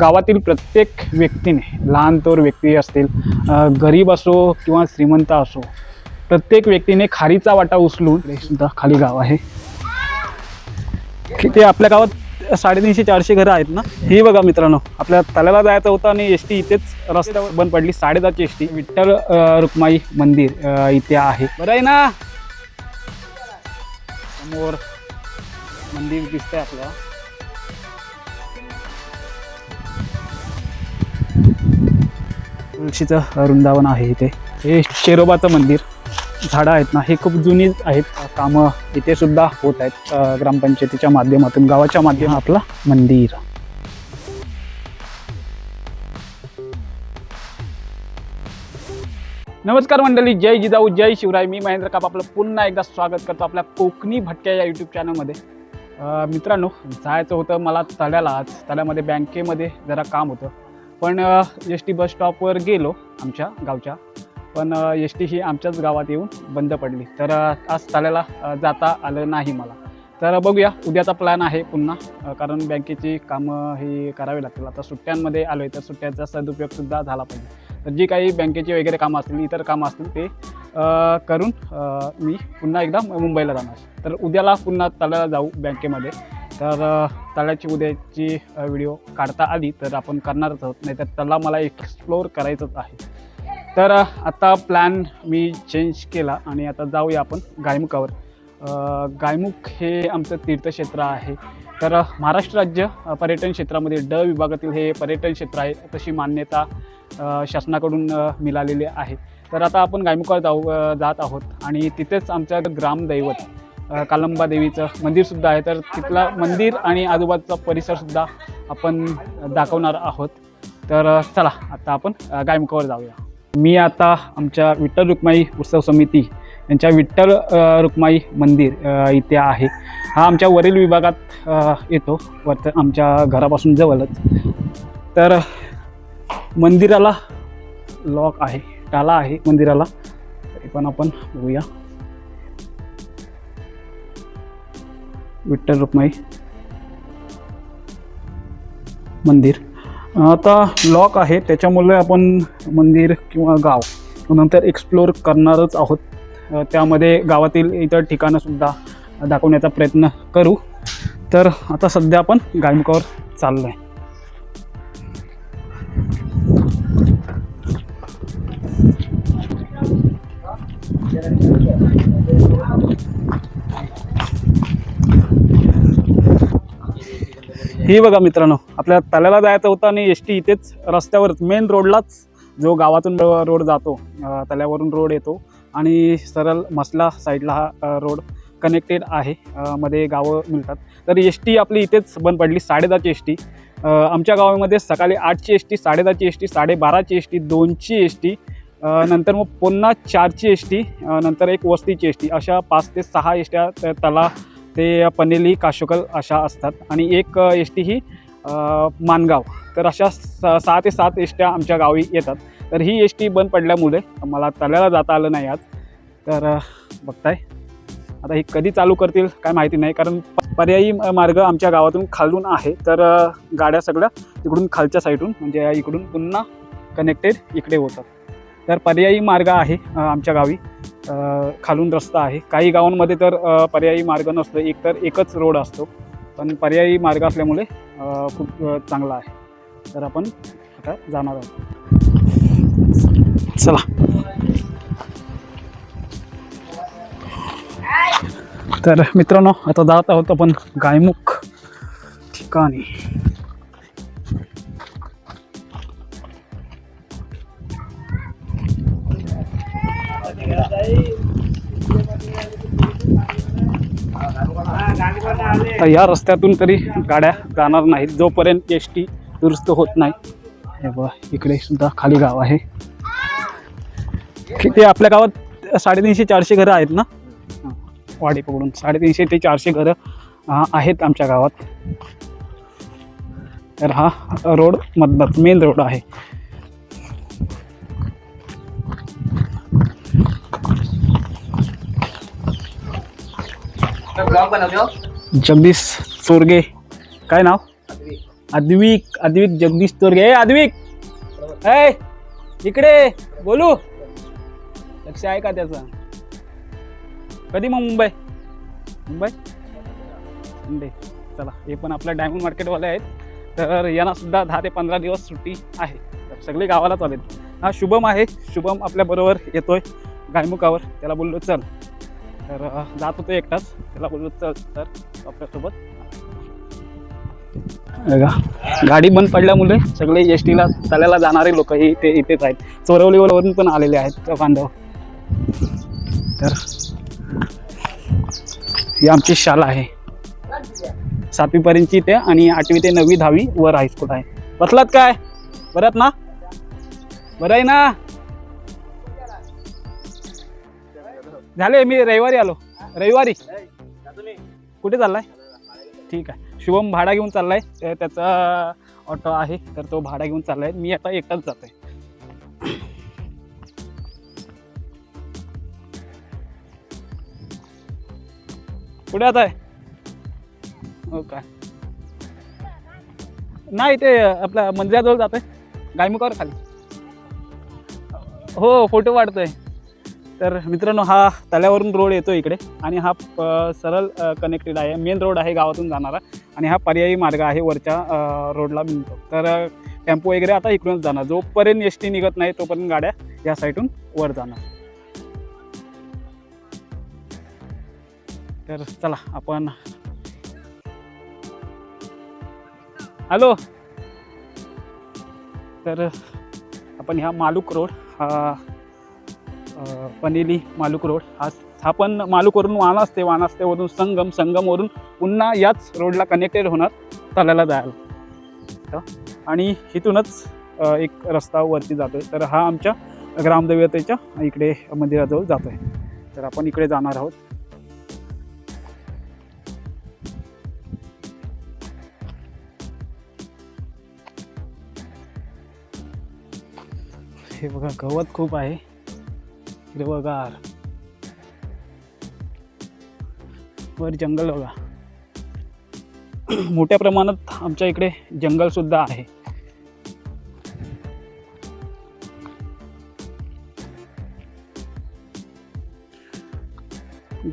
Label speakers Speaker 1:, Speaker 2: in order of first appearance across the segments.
Speaker 1: गावातील प्रत्येक व्यक्तीने लहान तोर व्यक्ती असतील गरीब असो किंवा श्रीमंत असो प्रत्येक व्यक्तीने खारीचा वाटा उचलून हे सुद्धा खाली गाव आहे. ते आपल्या गावात साडेतीनशे चारशे घरं आहेत ना? ही बघा मित्रांनो आपल्या तल्याला जायचं होतं आणि एस टी इथेच रस्त्यावर बंद पडली. साडेदहाची एस टी विठ्ठल रुक्माई मंदिर इथे आहे. बरं आहे ना? समोर मंदिर दिसतंय आपल्याला. तुळशीचं वृंदावन आहे इथे. हे शेरोबाचं मंदिर. झाडं आहेत ना हे खूप जुनी आहेत. कामं इथे सुद्धा होत आहेत ग्रामपंचायतीच्या माध्यमातून गावाच्या माध्यमातून आपलं मंदिर. नमस्कार मंडळी जय जिजाऊ जय शिवराय. मी महेंद्र काप आपलं पुन्हा एकदा स्वागत करतो आपल्या कोकणी भटक्या या यूट्यूब चॅनलमध्ये मित्रांनो जायचं होतं मला तळ्याला आज. तड्यामध्ये बँकेमध्ये जरा काम होतं. पण एस टी बस स्टॉपवर गेलो आमच्या गावच्या. पण एस टी ही आमच्याच गावात येऊन बंद पडली. तर आज तळ्याला जाता आलं नाही मला. तर बघूया उद्याचा प्लॅन आहे पुन्हा. कारण बँकेची कामं ही करावी लागतील. आता सुट्ट्यांमध्ये आलो आहे तर सुट्ट्यांचा सदुपयोगसुद्धा झाला पाहिजे. तर जी काही बँकेची वगैरे कामं असतील इतर कामं असतील ते करून मी पुन्हा एकदा मुंबईला जाणार. तर उद्याला पुन्हा तळ्याला जाऊ बँकेमध्ये. तर तळ्याची उद्याची व्हिडिओ काढता आली तर आपण करणारच आहोत. नाही तर तळा मला एक्सप्लोअर करायचंच आहे. तर आता प्लॅन मी चेंज केला आणि आता जाऊया आपण गायमुखावर. गायमुख हे आमचं तीर्थक्षेत्र आहे. तर महाराष्ट्र राज्य पर्यटन क्षेत्रामध्ये ड विभागातील हे पर्यटन क्षेत्र आहे. तशी मान्यता शासनाकडून मिळालेली आहे. तर आता आपण गायमुखावर जाऊ जात आहोत आणि तिथेच आमच्या ग्रामदैवत कालंबा देवीचं मंदिरसुद्धा आहे. तर तिथला मंदिर आणि आजूबाजूचा परिसरसुद्धा आपण दाखवणार आहोत. तर चला आता आपण गायमुखावर जाऊया. मी आता आमच्या विठ्ठल रुक्माई उत्सव समिती यांच्या विठ्ठल रुक्माई मंदिर इथे आहे. हा आमच्या वरील विभागात येतो. वरत आमच्या घरापासून जवळच. तर मंदिराला लॉक आहे. टाला आहे मंदिराला. तरी पण आपण बघूया. विठ्ठल रुक्माई मंदिर. आता लॉक आहे त्याच्यामुळे आपण मंदिर किंवा गाव नंतर एक्सप्लोर करणारच आहोत. त्यामध्ये गावातील इतर ठिकाणंसुद्धा दाखवण्याचा प्रयत्न करू. तर आता सध्या आपण गायमुखावर चाललो आहे ही बघा मित्रांनो आपल्या तल्याला जायचं होतं आणि एस टी इथेच रस्त्यावरच मेन रोडलाच जो गावातून रोड जातो तल्यावरून रोड येतो आणि सरळ मसला साईडला हा रोड कनेक्टेड आहे मध्ये गावं मिळतात. तर एस टी आपली इथेच बंद पडली साडेदहाची एस टी. आमच्या गावामध्ये सकाळी आठची एस टी साडेदहाची एस टी साडेबाराची एस टी दोनची एस टी नंतर मग पुन्हा चारची एस टी नंतर एक वस्तीची एस टी अशा पाच ते सहा एस ट्या तला ते पनेली काशोकल अशा असतात. आणि एक एस टी ही मानगाव. तर अशा स सहा ते सात एस ट्या आमच्या गावी येतात. तर ही एस टी बंद पडल्यामुळे मला तळ्याला जाता आलं नाही आज. तर बघताय. आता ही कधी चालू करतील काय माहिती नाही कारण प- पर्यायी म- मार्ग आमच्या गावातून खालून आहे. तर गाड्या सगळ्या तिकडून खालच्या साईडून म्हणजे इकडून पुन्हा कनेक्टेड इकडे होतात. तर पर्यायी मार्ग आहे आमच्या गावी. खालून रस्ता आहे. काही गावांमध्ये तर पर्यायी मार्ग नसतो एक तर एकच रोड असतो. पण पर्यायी मार्ग असल्यामुळे खूप चांगला आहे. तर आपण आता जाणार आहोत. चला. तर मित्रांनो आता जात आहोत आपण गायमुख ठिकाणी. तर या रस्त्यातून तरी गाड्या जाणार नाहीत. जोपर्यंत एस टी दुरुस्त होत नाही. हे बघा इकडे सुद्धा खाली गाव आहे. किती आपल्या गावात साडेतीनशे चारशे घरं आहेत ना? वाडी पकडून. साडेतीनशे ते चारशे घरं आहेत आमच्या गावात. तर हा रोड मधनच मेन रोड आहे. जगदीश चोरगे काय नाव? अद्विक अद्विक जगदीश तोरगे. ए अद्विक ए इकडे बोलू. लक्ष आहे का त्याचं? कधी मग मुंबई? मुंबई? संडे चला हे पण आपल्या डायमंड मार्केटवाले आहेत. तर यांना सुद्धा दहा ते पंधरा दिवस सुट्टी आहे. तर सगळे गावाला चालेल हा शुभम आहे. शुभम आपल्याबरोबर येतोय. गायमुखावर. त्याला बोललो चल. तर जात होतो एकटाच. त्याला बोललो चल तर आपल्यासोबत. गाडी बंद पडल्यामुळे सगळे एस टीला चालायला जाणारे लोक हे इथे इथेच आहेत. चोरवलीवरून पण आलेले आहेत बांधव. तर ही आमची शाळा आहे. सातवीपर्यंतची इथे आणि आठवी ते नववी दहावी वर हायस्कूल आहे. बसलात काय? बरं ना? बरं आहे ना? झाले मी रविवारी आलो. रविवारी. कुठे चाललाय? ठीक आहे. शुभम भाडा घेऊन चाललाय. त्याचा ऑटो आहे तर तो भाडा घेऊन चाललाय. मी आता एकटाच जातोय. कुठे आता आहे? हो काय नाही ते आपल्या मंदिराजवळ जातोय. गायमुखावर खाली. हो फोटो वाढतोय. तर मित्रांनो हा तल्यावरून रोड येतो इकडे आणि हा प- सरळ कनेक्टेड आहे. मेन रोड आहे गावातून जाणारा आणि हा पर्यायी मार्ग आहे वरच्या रोडला मिळतो. तर टेम्पो वगैरे आता इकडूनच जाणार. जोपर्यंत एस टी निघत नाही तोपर्यंत गाड्या या साईडून वर जाणार. तर चला आपण हॅलो तर आपण ह्या मालूक रोड हा पनेली मालुक रोड. हा हा पण मालुकवरून वानास्ते वानास्तेवरून संगम संगमवरून पुन्हा याच रोडला कनेक्टेड होणार चालायला जायला. आणि इथूनच एक रस्ता वरती जातो आहे तर हा आमच्या ग्रामदेवतेच्या इकडे मंदिराजवळ जातो आहे तर आपण इकडे जाणार आहोत. हे बघा गवत खूप आहे. हिरवगार. वर जंगल बघा. मोठ्या प्रमाणात आमच्या इकडे जंगल सुद्धा आहे.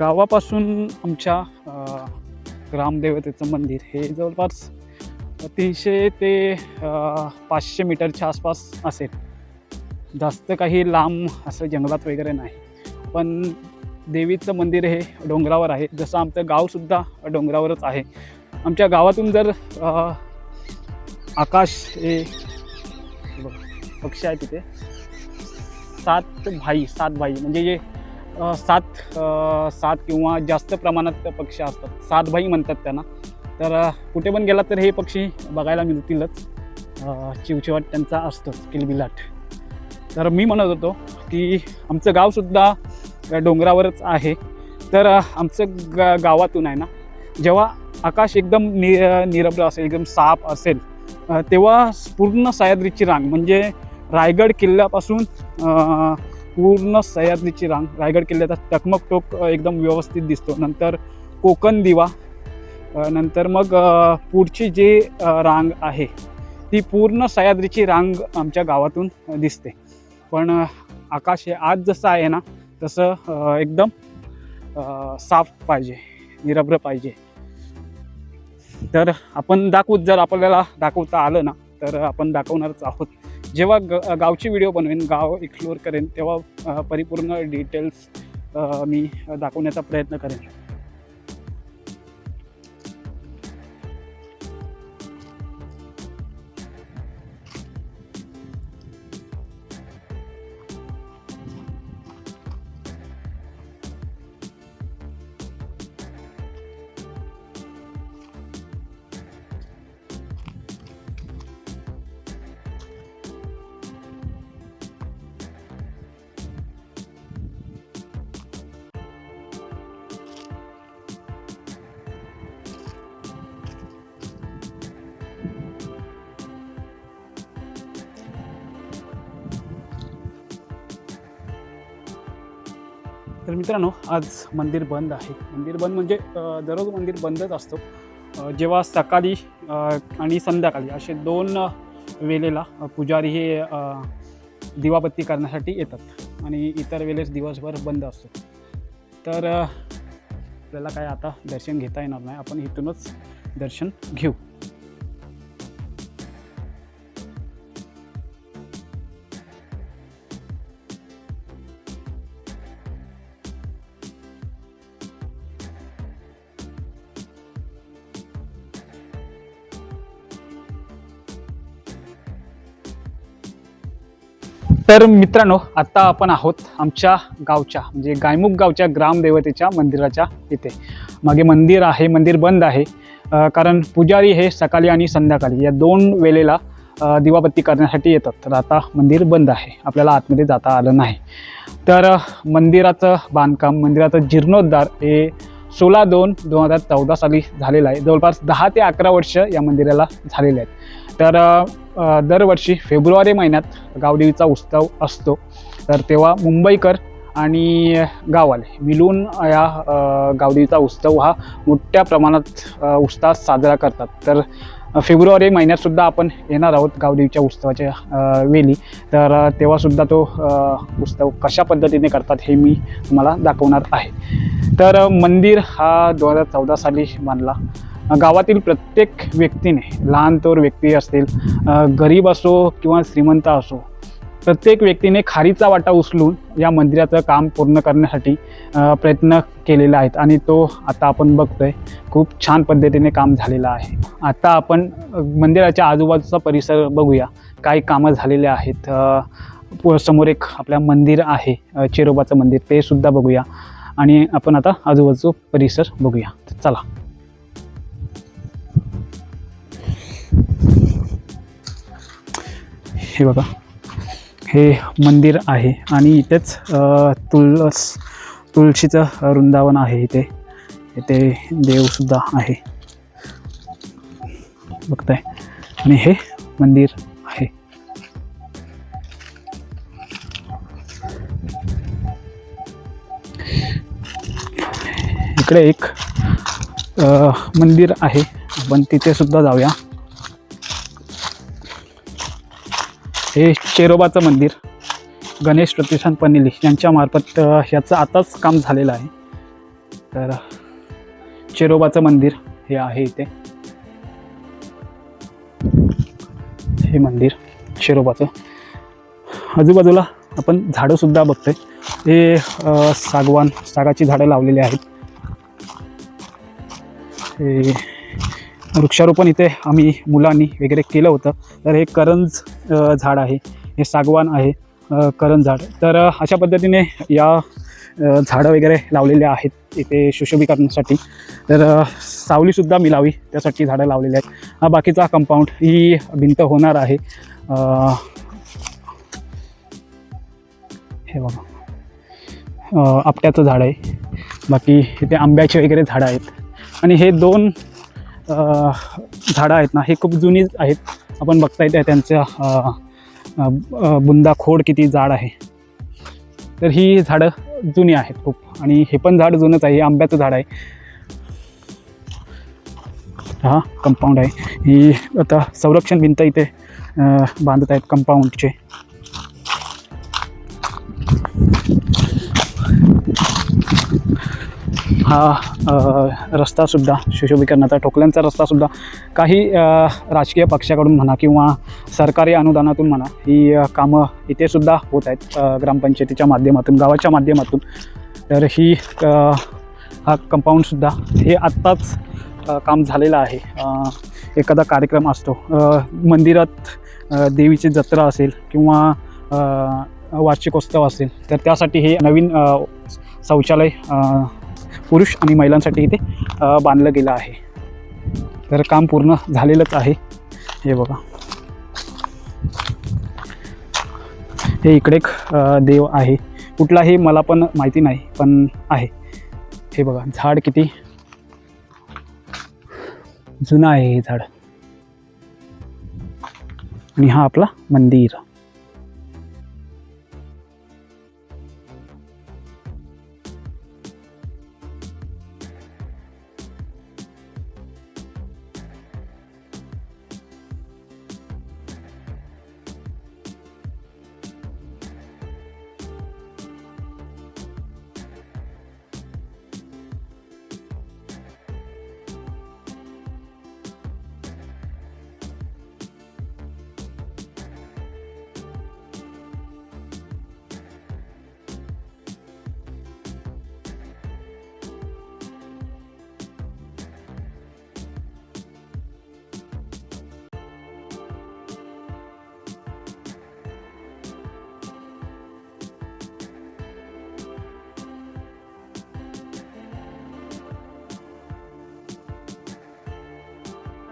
Speaker 1: गावापासून आमच्या ग्रामदेवतेचं मंदिर हे जवळपास तीनशे ते पाचशे मीटरच्या आसपास असेल. जास्त काही लांब असं जंगलात वगैरे नाही. पण देवीचं मंदिर हे डोंगरावर आहे. जसं आमचं गावसुद्धा डोंगरावरच आहे. आमच्या गावातून जर आकाश हे पक्षी आहे तिथे. सात भाई सात भाई. म्हणजे जे सात सात किंवा जास्त प्रमाणात पक्षी असतात. सात भाई म्हणतात त्यांना. तर कुठे पण गेला तर हे पक्षी बघायला मिळतीलच. चिवचिवाट त्यांचा असतोच किलबिलाट. तर मी म्हणत होतो की आमचं गावसुद्धा डोंगरावरच आहे. तर आमचं गा गावातून आहे ना जेव्हा आकाश एकदम नि निरभ्र असेल एकदम साफ असेल तेव्हा पूर्ण सह्याद्रीची रांग म्हणजे रायगड किल्ल्यापासून पूर्ण सह्याद्रीची रांग रायगड किल्ल्याचा टकमक टोक एकदम व्यवस्थित दिसतो. नंतर कोकण दिवा नंतर मग पुढची जी रांग आहे ती पूर्ण सह्याद्रीची रांग आमच्या गावातून दिसते. पण आकाश हे आज जसं आहे ना तसं एकदम साफ पाहिजे निरभ्र पाहिजे. तर आपण दाखवूच जर आपल्याला दाखवता आलं ना तर आपण दाखवणारच आहोत. जेव्हा ग गावची व्हिडिओ बनवेन गाव एक्सप्लोअर करेन तेव्हा परिपूर्ण डिटेल्स मी दाखवण्याचा प्रयत्न करेन. तर मित्रांनो आज मंदिर बंद आहे. मंदिर बंद म्हणजे दररोज मंदिर बंदच असतो. जेव्हा सकाळी आणि संध्याकाळी असे दोन वेळेला पुजारी हे दिवाबत्ती करण्यासाठी येतात. आणि इतर वेळेस दिवसभर बंद असतो. तर आपल्याला काय आता दर्शन घेता येणार नाही. आपण इथूनच दर्शन घेऊ. तर मित्रांनो आत्ता आपण आहोत आमच्या गावच्या म्हणजे गायमुख गावच्या ग्रामदेवतेच्या मंदिराच्या इथे. मागे मंदिर आहे मंदिर बंद आहे. कारण पुजारी हे सकाळी आणि संध्याकाळी या दोन वेळेला दिवाबत्ती करण्यासाठी येतात. तर आता मंदिर बंद आहे. आपल्याला आतमध्ये जाता आलं नाही. तर मंदिराचं बांधकाम मंदिराचं जीर्णोद्धार हे सोळा दोन दोन हजार चौदा साली झालेलं आहे. जवळपास दहा ते अकरा वर्ष या मंदिराला झालेले आहेत. तर दरवर्षी फेब्रुवारी महिन्यात गावदेवीचा उत्सव असतो. तर तेव्हा मुंबईकर आणि गाववाले मिळून या गावदेवीचा उत्सव हा मोठ्या प्रमाणात उत्साहात साजरा करतात. तर फेब्रुवारी महिन्यातसुद्धा आपण येणार आहोत गावदेवीच्या उत्सवाच्या वेळी तर तेव्हासुद्धा तो उत्सव कशा पद्धतीने करतात हे मी तुम्हाला दाखवणार आहे. तर मंदिर हा दोन हजार चौदा साली बांधला. गावातील प्रत्येक व्यक्तीने लहान तोर व्यक्ती असतील गरीब असो किंवा श्रीमंत असो प्रत्येक व्यक्तीने खारीचा वाटा उचलून या मंदिराचं काम पूर्ण करण्यासाठी प्रयत्न केलेले आहेत. आणि तो आता आपण बघतोय खूप छान पद्धतीने काम झालेलं आहे. आता आपण मंदिराच्या आजूबाजूचा परिसर बघूया. काही कामं झालेले आहेत. समोर एक आपल्या मंदिर आहे चेरोबाचं मंदिर. ते सुद्धा बघूया. आणि आपण आता आजूबाजूचा परिसर बघूया. चला. हे बघा. हे मंदिर आहे आणि इथेच तुळस तुळशीचं वृंदावन आहे इथे. इथे देवसुद्धा आहे. बघताय. आणि हे मंदिर आहे. इकडे एक मंदिर आहे. आपण तिथे सुद्धा जाऊया. हे चेरोबाचं मंदिर. गणेश प्रतिष्ठान पनेली यांच्या मार्फत आताच काम झालेलं आहे. तर चेरोबाचं मंदिर हे आहे इथे. हे मंदिर चेरोबाचं आजूबाजूला आपण झाडंसुद्धा बघतोय. हे सागवान सागाची झाडं लावलेली आहेत. हे वृक्षारोपण इथे आम्ही मुलांनी वगैरे केलं होतं. तर हे करंज झाड आहे. हे सागवान आहे करंज झाड. तर अशा पद्धतीने या झाडं वगैरे लावलेले आहेत इथे सुशोभीकरणासाठी तर सावलीसुद्धा मिळावी त्यासाठी झाडं लावलेली आहेत. हा बाकीचा कंपाऊंड ही भिंत होणार आहे. हे बघा. आपट्याचं झाड आहे. बाकी इथे आंब्याचे वगैरे झाडं आहेत. आणि हे दोन झाडं आहेत ना हे खूप जुनी आहेत. आपण बघता येते त्यांच्या बुंदा खोड किती जाड आहे. तर ही झाडं जुनी आहेत खूप. आणि हे पण झाड जुनंच आहे हे आंब्याचं झाड आहे. हा कंपाऊंड आहे. ही आता संरक्षण भिंत इथे बांधत आहेत कंपाऊंडचे हा रस्तासुद्धा सुशोभीकरणाचा ठोकल्यांचा रस्तासुद्धा काही राजकीय पक्षाकडून म्हणा किंवा सरकारी अनुदानातून म्हणा ही कामं इथेसुद्धा होत आहेत ग्रामपंचायतीच्या माध्यमातून गावाच्या माध्यमातून. तर ही हा कंपाऊंडसुद्धा हे आत्ताच काम झालेलं आहे. एखादा कार्यक्रम असतो मंदिरात देवीची जत्रा असेल किंवा वार्षिकोत्सव असेल तर त्यासाठी हे नवीन शौचालय पुरुष आणि महिलांसाठी इथे बांधलं गेलं आहे. तर काम पूर्ण झालेलंच आहे. हे बघा. हे इकडे एक देव आहे. कुठलाही मला पण माहिती नाही पण आहे. हे बघा झाड किती? जुनं आहे हे झाड. आणि हा आपला मंदिर.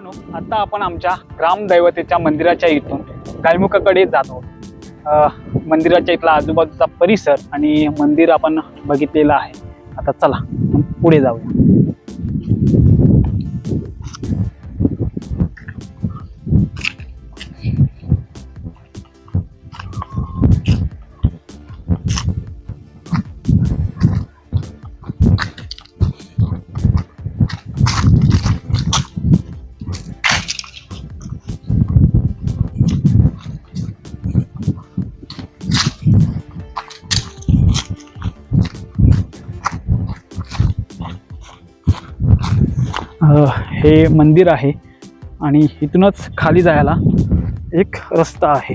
Speaker 1: मित्रांनो आता आपण आमच्या ग्रामदैवतेच्या मंदिराच्या इथून गायमुखाकडे जात. आहोत मंदिराच्या इथला आजूबाजूचा परिसर आणि मंदिर आपण बघितलेलं आहे. आता चला पुढे जाऊया. हे मंदिर आहे आणि इथूनच खाली जायला एक रस्ता आहे.